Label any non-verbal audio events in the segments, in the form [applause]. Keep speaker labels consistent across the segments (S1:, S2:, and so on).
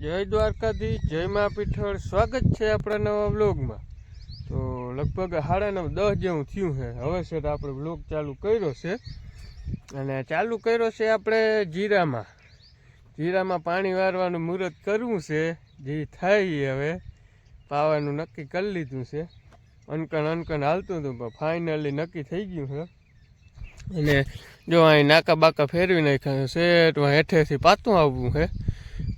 S1: જય દ્વારકાધીશ, જય મા પીઠળ. સ્વાગત છે આપણા નવા વ્લોગમાં. તો લગભગ સાડા નવ, દસ જેવું થયું છે. હવે છે તો આપણે વ્લોગ ચાલુ કર્યો છે. અને ચાલુ કર્યો છે આપણે જીરામાં. જીરામાં પાણી વારવાનું મુહૂર્ત કરવું છે. જે થાય હવે પાવાનું નક્કી કરી લીધું છે. અનકણ અનકણ હાલતું હતું, પણ ફાઇનલી નક્કી થઈ ગયું છે. અને જો અહીં નાકા બાકા ફેરવી નાખ્યા છે, તો હેઠેથી પાતું આવવું છે.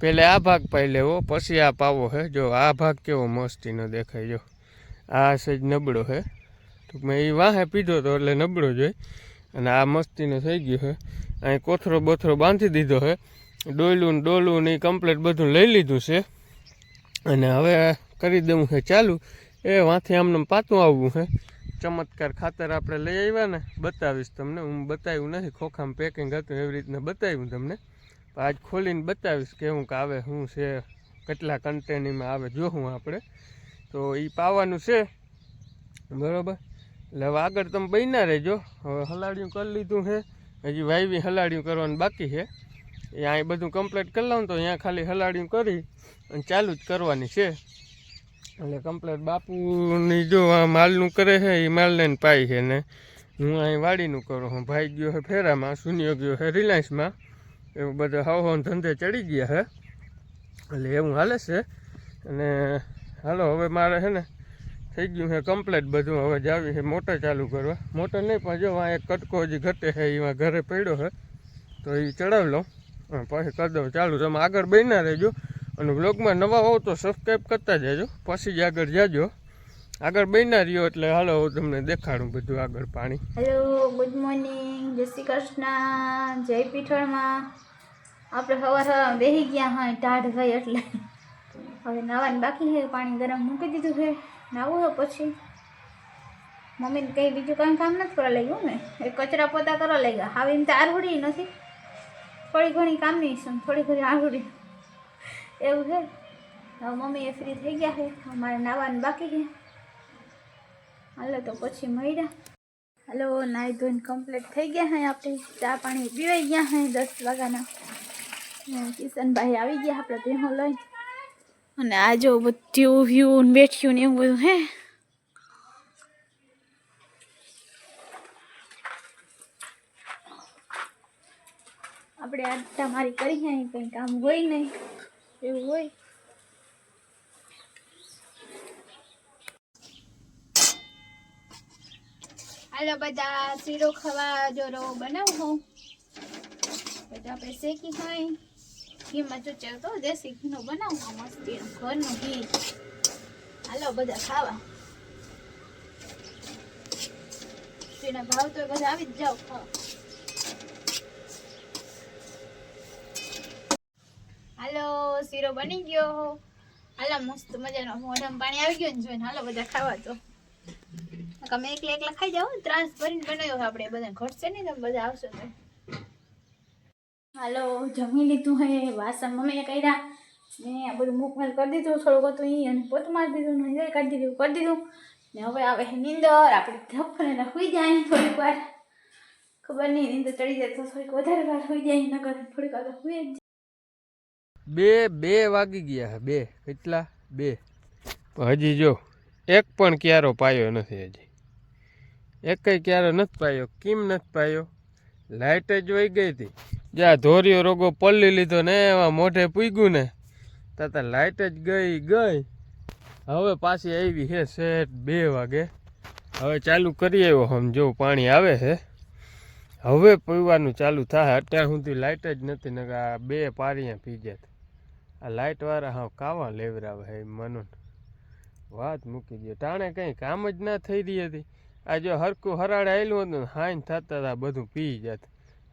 S1: પેલે આ ભાગ પાઈ લેવો, પછી આ પાવો હે. જો, આ ભાગ કેવો મસ્તીનો દેખાય, જો. આ સજ નબળો છે ટૂંકમાં એ વાહે પીધો તો એટલે નબળો જોઈ અને આ મસ્તીનો થઈ ગયો છે અહીં કોથરો બોથરો બાંધી દીધો છે ડોયલું ડોલું ને એ કમ્પ્લેટ બધું લઈ લીધું છે. અને હવે કરી દેવું છે ચાલુ. એ વાંથી આમને પાતું આવવું હે. ચમત્કાર ખાતર આપણે લઈ આવ્યા ને, બતાવીશ તમને. હું બતાવ્યું નથી, ખોખામાં પેકિંગ હતું, એવી રીતના બતાવ્યું તમને. આજ ખોલીને બતાવીશ કેવું કે આવે શું છે, કેટલા કન્ટેનરમાં આવે જોવું આપણે. તો એ પાવાનું છે. બરાબર? એટલે હવે આગળ તમે બન્યા રહેજો. હવે હલાડિયું કરી લીધું છે. હજી વાયવી હલાડિયું કરવાનું બાકી છે. એ અહીં બધું કમ્પ્લીટ કરી લઉં તો અહીંયા ખાલી હલાડિયું કરી અને ચાલુ જ કરવાની છે. એટલે કમ્પ્લીટ બાપુની જો આ માલનું કરે છે એ માલને લઈને પાય છે ને. હું અહીં વાડીનું કરું હું ભાઈ ગયો છે ફેરામાં, સુનિયો ગયો છે રિલાયન્સમાં. એવું બધા હાવ હાવ ધંધે ચડી ગયા હે. એટલે એવું હાલે છે. અને હાલો, હવે મારે છે ને થઈ ગયું છે કમ્પ્લેટ બધું. હવે જાવી છે મોટર ચાલુ કરવા. મોટર નહીં, પણ જો આ એક કટકો હજી ઘટે છે એમાં ઘરે પડ્યો છે તો એ ચડાવી લઉં. પછી કરી દઉં. ચાલુ તમે આગળ બન્યા રહેજો. અને બ્લોગમાં નવા હોવ તો સબસ્ક્રાઈબ કરતા જજો. પછી જ આગળ જાજો. આગળ બન્યા રહ્યો એટલે હાલો, હું તમને દેખાડું બધું આગળ પાણી.
S2: હેલો ગુડ મોર્નિંગ જય શ્રી કૃષ્ણ. જય પીઠળમાં. આપણે સવાર સવારમાં બેસી ગયા હા ટાઢ થઈ એટલે. હવે નાવાની બાકી છે, પાણી ગરમ મૂકી દીધું છે. નાવું હોય પછી. મમ્મીને કંઈ બીજું કાંઈ કામ નથી કરવા લાગ્યું ને? એ કચરા પોતા કરવા લાગ્યા. હવે એમ તો આરવડી નથી. થોડી ઘણી કામની છે થોડી ઘણી આરવડી. એવું છે. હવે મમ્મી એ ફ્રી થઈ ગયા છે. મારે નાવાનું બાકી છે. હાલો તો પછી મળ્યા. હલો, નાહી ધોઈને કમ્પ્લીટ થઈ ગયા હે આપણે. ચા પાણી પીવાઈ ગયા હે દસ વાગ્યાના. કિશનભાઈ આવી ગયા આપણે ભેહો લઈ અને આ જો બધું વ્યૂ ને બેઠ્યું ને એવું બધું હે? આપણે આટા મારી કરી હે કંઈ કામ હોય નહીં. એવું હોય. હાલો બધા શીરો ખાવા જો રવો બનાવું બધા આપણે શેકી હોય ઘીમાં ચૂચે તો દેશી ઘીનો બનાવું મસ્ત ઘરનું ઘી. હાલો, બધા ખાવા. જેના ભાવ તો બધા આવી જ જાઓ ખાવા હાલો, શીરો બની ગયો. હાલો, મસ્ત મજાનો મોઢામાં પાણી આવી ગયું ને જોઈને. હાલો, બધા ખાવા તો. તમે એકલા એકલા ખાઈ જાઓ ત્રાસ ભરીને બનાવ્યો આપણે. બધા ઘટશે નહીં તમે બધા આવશો તો. હાલો, જમી લીધું હે, વાસણ મમ્મીએ કર્યા. ને બધું મુખમેલ કરી દીધું, થોડુંક હતું ઈ, અને પોત મારી દીધું, ને એ કરી દીધું કરી દીધું. ને હવે આવે નીંદર, આપણે ધપને સુઈ જાય થોડીક વાર. ખબર નહીં નીંદર ચડી જાય તો થોડીક વધારે વાર સુઈ જાય નગર થોડીક વાર સુઈ જ
S1: બે બે વાગી ગયા બે, કેટલા? બે. હજી જો, એક પણ ક્યારો પાયો નથી હજી. એકય ક્યારો નથી પાયો, કેમ નથી પાયો? લાઇટ જ વહી ગઈ હતી. જ્યાં ધોર્યો રોગો પલ્લી લીધો ને એમાં મોઢે પૂગ્યું ને. તાતા લાઇટ જ ગઈ ગઈ. હવે પાછી આવી હે સેટ બે વાગે. હવે ચાલુ કરી આવ્યો હમ, જો પાણી આવે છે હવે પીવાનું ચાલુ થાય. અત્યાર સુધી લાઇટ જ નથી ને આ બે પારીਆਂ પી જાય આ લાઇટવાળા હા કાવા લેવરાવે મનો વાત મૂકી દે ટાણે કંઈ કામ જ ના થઈ રહી હતી. આ જો હરકું હરાડે આવેલું હતું ને હાઈન થતા હતા બધું પી જાત.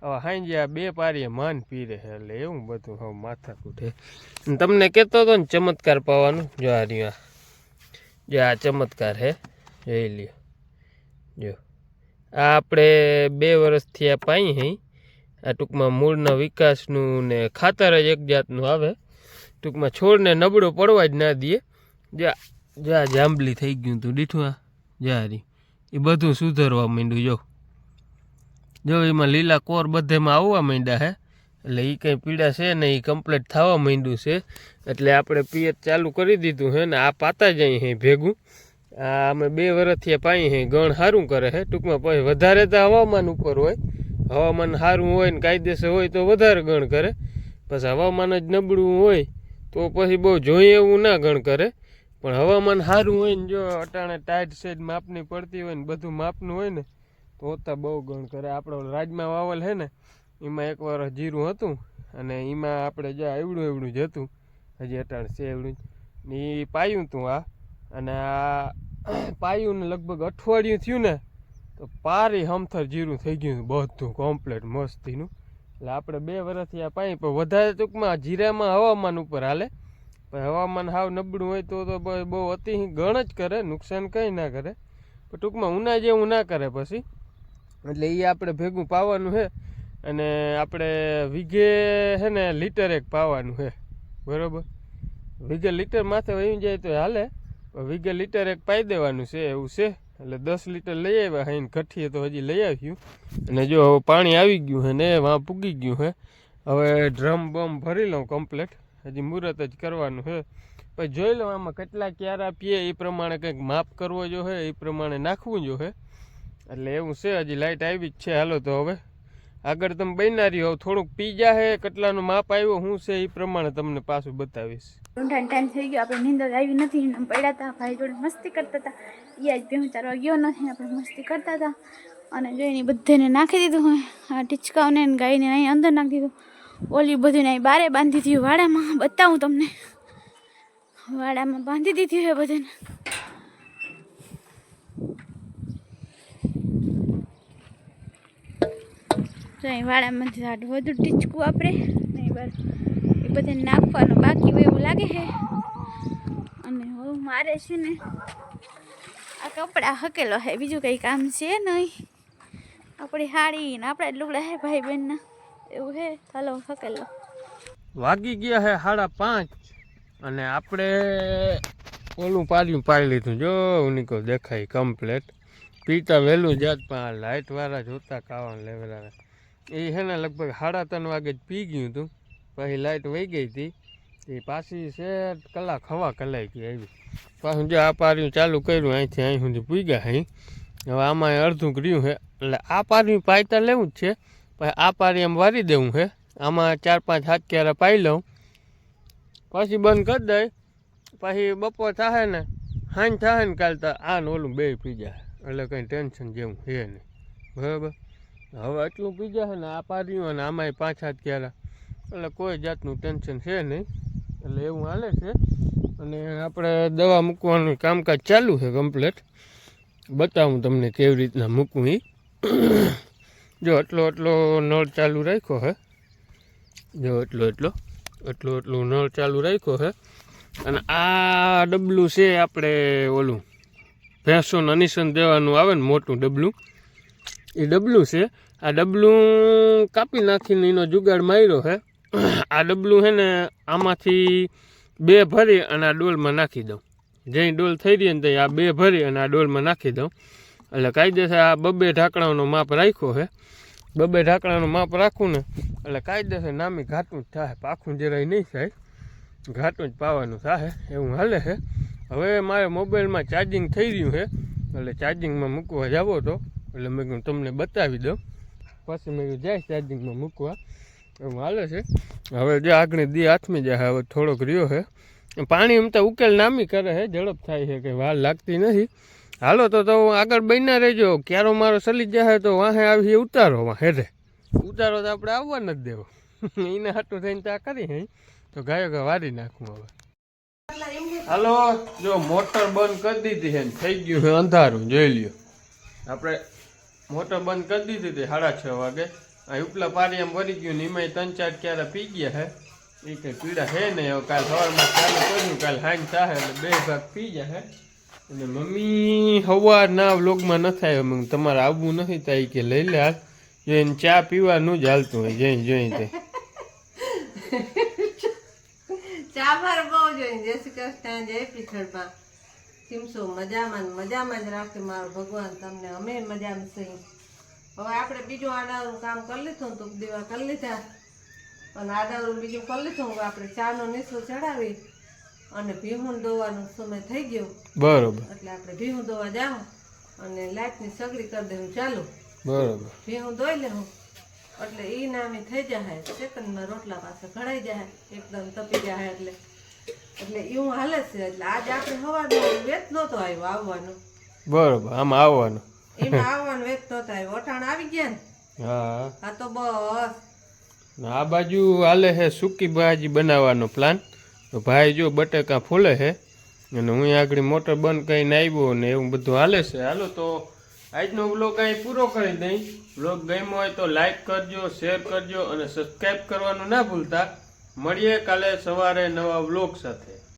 S1: હવે હાઈન આ બે પારીએ માન પી રહે એટલે એવું બધું હવે માથા કૂટે તમને કહેતો હતો ને ચમત્કાર પાવાનું, જો આ રહ્યું. જો આ ચમત્કાર હે જોઈ લ્યો. જો. આ આપણે બે વર્ષથી આ પાઈ હઈ આ ટૂંકમાં મૂળના વિકાસનું ને ખાતર જ એક જાતનું આવે. ટૂંકમાં છોડને નબળો પડવા જ ના દે જા જા જાંબલી થઈ ગયું તું, દીઠું આ. જા રી એ બધું સુધરવા માંડ્યું, જો. જો એમાં લીલા કોર બધેમાં આવવા માંડ્યા હે, એટલે એ કંઈ પીડા છે ને એ કમ્પ્લીટ થવા માંડ્યું છે. એટલે આપણે પિયત ચાલુ કરી દીધું છે ને આ પાતા જાય હે ભેગું. આ અમે બે વર્ષથી પાઈ હે, ગણ સારું કરે છે ટૂંકમાં પછી વધારે તો હવામાન ઉપર હોય. હવામાન સારું હોય ને કાયદેસર હોય તો વધારે ગણ કરે. પછી હવામાન જ નબળું હોય તો પછી બહુ જોઈએ એવું ના ગણ કરે. પણ હવામાન સારું હોય ને જો અટાણે ટાઈટ સેટ માપની પડતી હોય ને, બધું માપનું હોય ને, તો હોતા બહુ ગણ કરે. આપણો રાજમાં વાવલ છે ને, એમાં એક વાર જીરું હતું અને એમાં આપણે જે એવડું એવડું જ હતું. હજી અટાણે છે એવડું જ. ને એ પાયું હતું આ. અને આ પાયું ને લગભગ અઠવાડિયું થયું ને, તો પારી હમથર જીરું થઈ ગયું બધું કોમ્પ્લેટ મસ્તીનું. એટલે આપણે બે વર્ષથી આ પાઈ પણ વધારે ટૂંકમાં જીરામાં હવામાન ઉપર હાલે. હવામાન હાવ નબળું હોય તો તો બહુ અતિ ગણ જ કરે, નુકસાન કંઈ ના કરે. પણ ટૂંકમાં ઉના જેવું ના કરે પછી. એટલે એ આપણે ભેગું પાવાનું છે અને આપણે વીઘે છે ને લીટર એક પાવાનું છે બરાબર? વીઘે લીટર માથે વહી જાય તો હાલે. વીઘે લીટર એક પાઈ દેવાનું છે, એવું છે. એટલે દસ લીટર લઈ આવ્યા હઈને કઠીએ તો હજી લઈ આવ્યું. અને જો પાણી આવી ગયું છે ને, વાં પૂગી ગયું છે હવે ડ્રમ બમ ભરી લઉં કમ્પ્લેટ. હજી મુહૂર્ત જ કરવાનું છે. પછી જોઈ લઉં આમાં કેટલા ક્યારા પીએ, એ પ્રમાણે કંઈક માપ કરવો જો છે એ પ્રમાણે નાખવું જો છે એટલે એવું છે, હજી લાઇટ આવી જ છે. હાલો તો હવે આગળ તમે બન્યા હોવ, થોડુંક પી જાહે, કેટલાનું માપ આવ્યો શું છે એ પ્રમાણે તમને પાછું બતાવીશ.
S2: ઊંઠાનો ટાઈમ થઈ ગયો, આપણે નીંદર આવી નથી પડ્યા હતા, ભાઈ જોડે મસ્તી કરતા હતા. એ આજ બે ચારવા ગયો નથી, આપણે મસ્તી કરતા હતા. અને જોઈને બધાને નાખી દીધું હોય. આ ટીચકાઓને ગાયને અહીં અંદર નાખી દીધું. ઓલી બધું અહીં બારે બાંધી દીધું વાડામાં, બતાવું તમને. વાડામાં બાંધી દીધી હોય બધાને. તો અહીં વાડામાંથી આટલું વધુ ટીચકું આપણે નહીં, બસ. એ બધાને નાખવાનું બાકી એવું લાગે છે. અને હવે મારે છે ને આ કપડાં હકેલો છે. બીજું કંઈ કામ છે નહીં. આપણી હાડી ને આપણા લુગડા હે ભાઈ બહેનના એવું છે ચાલો હકેલો.
S1: વાગી ગયા હે સાડા પાંચ અને આપણે ઓલું પાડ્યું પાડી લીધું. જો ઉનિકો દેખાય કમ્પ્લેટ પીતા વહેલું જાત, પણ લાઇટવાળા જોતા કાવાનું લેવલા એ છે ને લગભગ સાડા ત્રણ વાગે જ પી ગયું હતું પછી લાઇટ વહી ગઈ હતી. એ પાછી છે કલાક હવા કલાઈ ગઈ આવી. પાછું જો આ પાર્યું ચાલુ કર્યું, અહીંથી અહીં સુધી પૂગ્યા અહીં હવે આમાં અડધું કર્યું છે એટલે આ પાર્યું પાયતા લેવું જ છે. પછી આ પારી એમ વારી દેવું છે આમાં ચાર પાંચ હાથ ક્યારે પાઈ લઉં. પછી બંધ કરી દઈ. પછી બપોર થાય ને, હાંજ થાય ને કાલ તો આ ને ઓલું બે પી જાય એટલે કંઈ ટેન્શન જેવું છે નહીં. બરાબર? હવે એટલું પી જાય ને, આ પાર્યું અને આમાંય પાંચ હાથ ક્યારે એટલે કોઈ જાતનું ટેન્શન છે નહીં. એટલે એવું હાલે છે. અને આપણે દવા મૂકવાનું કામકાજ ચાલુ છે કમ્પ્લેટ બતાવું તમને કેવી રીતના મૂકવું એ જો એટલો એટલો નળ ચાલુ રાખ્યો હે. જો એટલો એટલો એટલો એટલો નળ ચાલુ રાખ્યો હે. અને આ ડબલું છે આપણે ઓલું ભેંસોને અનિશન દેવાનું આવે ને મોટું ડબલું. એ ડબલું છે, આ ડબલું કાપી નાખીને એનો જુગાડ માર્યો છે આ ડબલું છે ને આમાંથી બે ભરી અને આ ડોલમાં નાખી દઉં. જે ડોલ થઈ રહી ને ત્યાં આ બે ભરી અને આ ડોલમાં નાખી દઉં. એટલે કાયદેસર આ બબે ઢાંકણાનો માપ રાખ્યો છે. બબે ઢાંકણાનું માપ રાખું ને, એટલે કાયદેસર નામી ઘાટું જ થાય. પાખું જરાય નહીં થાય. ઘાટું જ પાવાનું થાય. એવું હાલે છે. હવે મારે મોબાઈલમાં ચાર્જિંગ થઈ રહ્યું છે. એટલે ચાર્જિંગમાં મૂકવા જાવો તો. એટલે મેં કહ્યું તમને બતાવી દઉં. પછી મેં કહ્યું જાય ચાર્જિંગમાં મૂકવા. એવું હાલે છે. હવે જે આગળ દી હાથમાં જાય હવે થોડોક રહ્યો છે. પાણી એમ તો ઉકેલ નામી કરે છે. ઝડપ થાય છે કે વાર લાગતી નથી. હાલો, તો તો આગળ બન્યા રહેજો. ક્યારો મારો સલી જાય તો વાહે આવી ઉતારો હેઠે. ઉતારો તો આપણે આવવા નથી દેવો. [laughs] એને હાટું થઈને ત્યાં કરી હે. તો ગાયો ગા વારી નાખું હવે. હાલો, જો મોટર બંધ કરી દીધી છે થઈ ગયું છે અંધારું, જોઈ લ્યો. આપણે મોટર બંધ કરી દીધી હતી સાડા છ વાગે. આ ઉપલા પારી એમ ભરી ગયું ને એમાંય ત્રણ ચાર ક્યારે પી ગયા હે. એ કંઈ પીડા છે નહીં. હવે કાલ સવારમાં ચાલુ કર્યું, કાલ હાંજ થાય એટલે બે ભાગ પી જાય અને મમ્મી સવાર ના વ્લોગમાં ન થાય અમે તમારે આવવું નથી થાય કે, લઈ લે હાલ. જો એને ચા પીવાનું જ હાલતું હોય, જઈ, જોઈ તે.
S3: ચાભાર બહુ જોઈને જય શ્રી કૃષ્ણ, જય પીઠળમાં. કેમ છો? મજામાં મજામાં જ રાખે મારો ભગવાન તમને. અમે મજામાં છીએ. હવે આપણે બીજું આડાનું કામ કરી લીધું તો દેવા કરી લીધા. અને આડાવરું બીજું કરી લીધું આપણે ચાનો નિશો ચડાવી. અને ભીહું દોવાનો સમય થઈ ગયો.
S1: બરોબર.
S3: એટલે આપણે ભીહું દોવા જાવ અને લાઇટની સગડી કરી દેવું ચાલુ.
S1: બરોબર.
S3: ભીહું દોઈ લેવું એટલે એ નામે થઈ જાય સેકન્ડમાં રોટલા પાસે ઘડાઈ જાય એકદમ તપી જાય એટલે. એટલે એવું હાલે છે. એટલે આજે આપણે હવાનો વેત નહોતો આવ્યો આવવાનો.
S1: બરોબર. આમાં આવવાનું.
S3: એમાં આવવાનો વેત નહોતો આવ્યો. અટાણ આવી ગયા ને?
S1: હા.
S3: આ તો બસ.
S1: આ બાજુ હાલે છે સૂકી ભાજી બનાવવાનો પ્લાન તો ભાઈ જો બટેકા ફૂલે છે અને હું આગળ મોટર બંધ કરીને આવ્યો ને એવું બધું હાલે છે. હાલો તો આજનો વ્લોગ અહીં પૂરો કરી દઈ. વ્લોગ ગમ્યો હોય તો લાઈક કરજો શેર કરજો અને સબસ્ક્રાઈબ કરવાનું ના ભૂલતા. મળીએ કાલે સવારે નવા વ્લોગ સાથે.